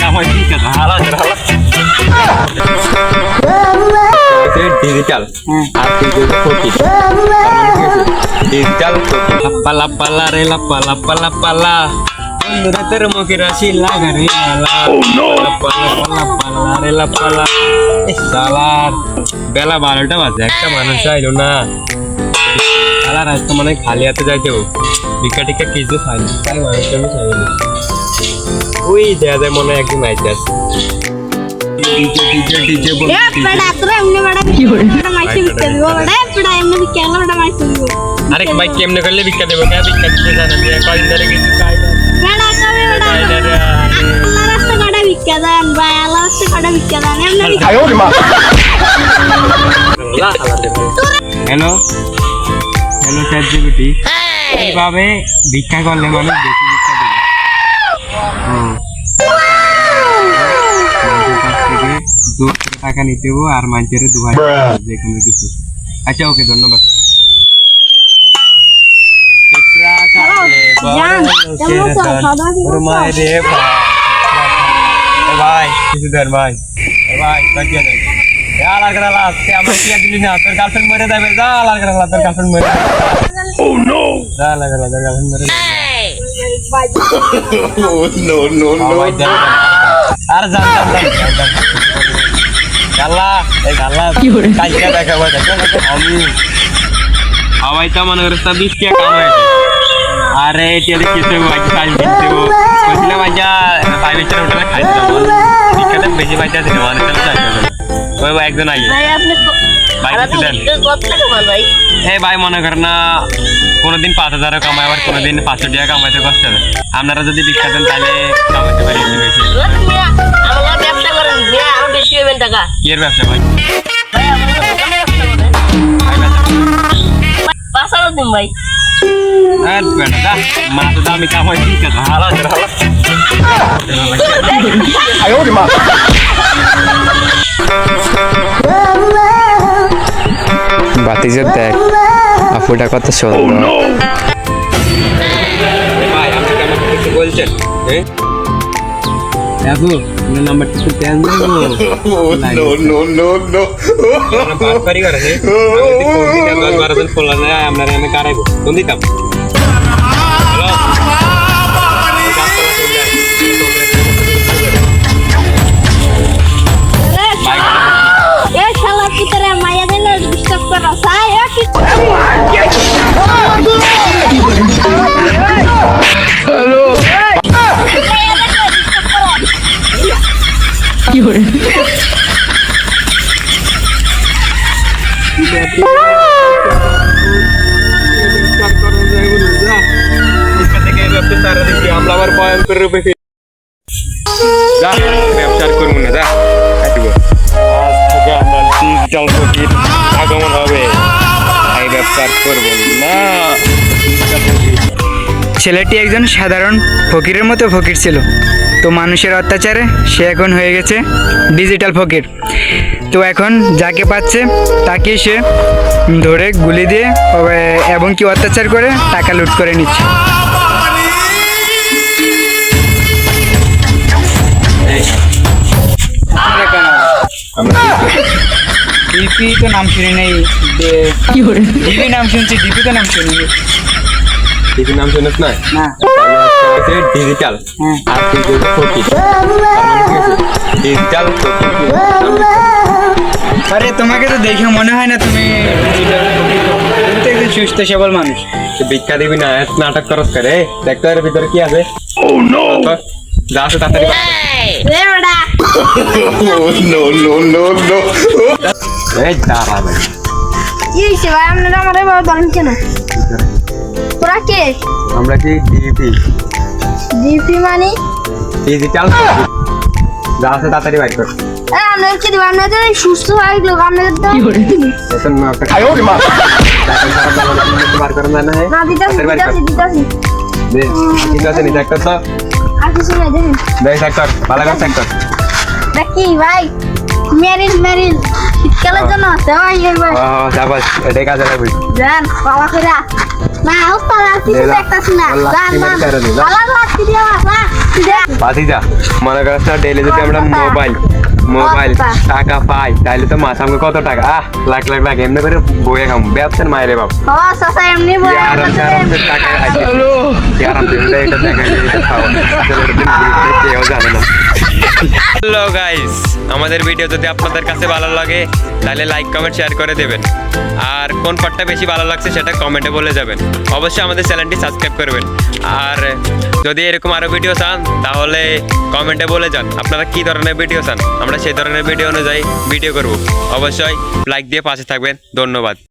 দামি কামাই হালা ডিজিটাল আর ডিজিটাল লাপ্পা লাপ্পা রে লাপ্পা লাপ্পা লাপ্পা লা। মুখে রাশি লাগা রে লালা লাপ্পা লাপ্পা লাপ্পা লা রে লাপ্পা সালার বেলা বারোটা বাজে একটা মানুষ আইলো না। সালা রাস্তা মানে খালি হাতে যাইতে হবে টিকা টিকা কিছু খাইনি তাই মানুষ আমি খাইনি। ওই দেখা যায় মনে হয় একদিন আইতে আছে আরে ভাই কেমনে করলে ভিক্ষা দেবো? কে ভিক্ষা দিতে জানা দিয়ে কয়দিন ধরে কিছু খাই না? বড়া কবে বড়া? খাই না রে। আল্লাহ রাস্তা কাটা বিকে দেন ভাই আল্লাহ রাস্তা কাটা বিকে দেন এমনি হ্যালো? হ্যালো চ্যাট জিপিটি এইভাবে ভিক্ষা করলে মানুষ বেশি ভিক্ষা দেবে হুম। মানুষের কাছ থেকে দু করে টাকা নিতে হব আর মানুষের দু হাজার যে কোনো কিছু। আচ্ছা ওকে ধন্যবাদ। ভাই। কিছু দেন ভাই। ভাই বাঁচিয়ে দেন। গার্লফ্রেন্ড মরে যাবে। যা তোর গার্লফ্রেন্ড মরে যাবে। সবাই দেন, দেন। আর যান। গাল্লা এই গাল্লা কালকে দেখাবো দেখো দেখো, আমি সবাই তো মনে করছে বিশ টাকা কামাই আরে এটা দেখি কাল দিতে বলছিলাম আজা ফাইভ স্টার হোটেলে খাইছিলাম বিখ্যাত বেশি পাইতে আছে মানে তাহলে চাইতে হবে ওই ভাই একজন আগে। ভাই মনে করেন না কোনোদিন পাঁচ হাজারও কামাই, আবার কোনোদিন পাঁচশো টাকা কামাইতে কষ্ট হবে। আপনারা যদি দেন, তাহলে কামাইতে পারি এর ব্যবসা ভাই? পাঁচ হাজার হালা বাতিজের দেখ। আপুটা কত সুন্দর। ভাই আপনি কেমন কিছু বলছেন হ্যাঁ দেখো আপনার নাম্বারটা একটু দেন দেবো no, no, করব না ডিজিটাল আগমন হবে করব না ছেলেটি একজন সাধারণ ফকিরের মতো ফকির ছিল। তো মানুষের অত্যাচারে সে এখন হয়ে গেছে ডিজিটাল ফকির। তো এখন যাকে পাচ্ছে তাকে সে ধরে গুলি দিয়ে, এবং কি অত্যাচার করে, টাকা লুট করে নিচ্ছে। ডিপি তো নাম শুনি নেই ডিপি নাম শুনছি ডিপি তো নাম শুনি ডিপি নাম শুনিস না। না ডিজিটাল। হ্যাঁ। আর তুই যদি ফকির ডিজিটাল আরে তোমাকে তো দেখে মনে হয় না তুমি সুস্থ সবল মানুষ। ভিক্ষা দিবি না নাটক করস করে দেখতো ভিতরে কি আছে? যা আছে তাড়াতাড়ি রে no, no, no, no. এই দাঁড়া ভাই। কি হইছে ভাই আপনারা আমারে বাবা ধরেন কেন তোরা কে? আমরা কি ডিপি ডিপি মানে? ডিজিটাল যা আছে তাড়াতাড়ি বাইর কর। এ আপনাদের কি দিব আপনাদের সুস্থ হয়ে গেল আপনাদের তো এখন না একটা ছাড়া বাবা তুমি বার করে না না না দিতাছি দিতাছি দিতাছি। দে আছে নি দেখতো তো? আর কিছু নাই দেখেন। দেখ সেক্টর ভালো করে সেক্টর দেখি ভাই মেরিল মেরিল শীতকালের জন্য আছে ভাই ভাই ও যাবাস এটাই কাজে লাগবে। জান বাবা কইরা না উস্তাদ আর কিছু। দেখতাছি না। জান জান ছেড়ে দে, যা। দিয়া না পাতিজা মনে করিস না ডেইলি যদি আমরা মোবাইল মোবাইল টাকা পাই তাহলে তো মাস আমাকে কত টাকা? আহ লাখ লাখ লাখ এমনি করে বইয়ে খাম। ব্যবসার মায়েরে বাপ। এমনি টাকা খাইছে আরাম এটা দেখা এটা খাওয়া কেউ জানে না। হ্যালো গাইস, আমাদের ভিডিও যদি আপনাদের কাছে ভালো লাগে, তাহলে লাইক কমেন্ট শেয়ার করে দেবেন। আর কোন পার্টটা বেশি ভালো লাগছে সেটা কমেন্টে বলে যাবেন। অবশ্যই আমাদের চ্যানেলটি সাবস্ক্রাইব করবেন। আর যদি এরকম আরও ভিডিও চান, তাহলে কমেন্টে বলে যান, আপনারা কী ধরনের ভিডিও চান? আমরা সেই ধরনের ভিডিও অনুযায়ী ভিডিও করব। অবশ্যই লাইক দিয়ে পাশে থাকবেন। ধন্যবাদ।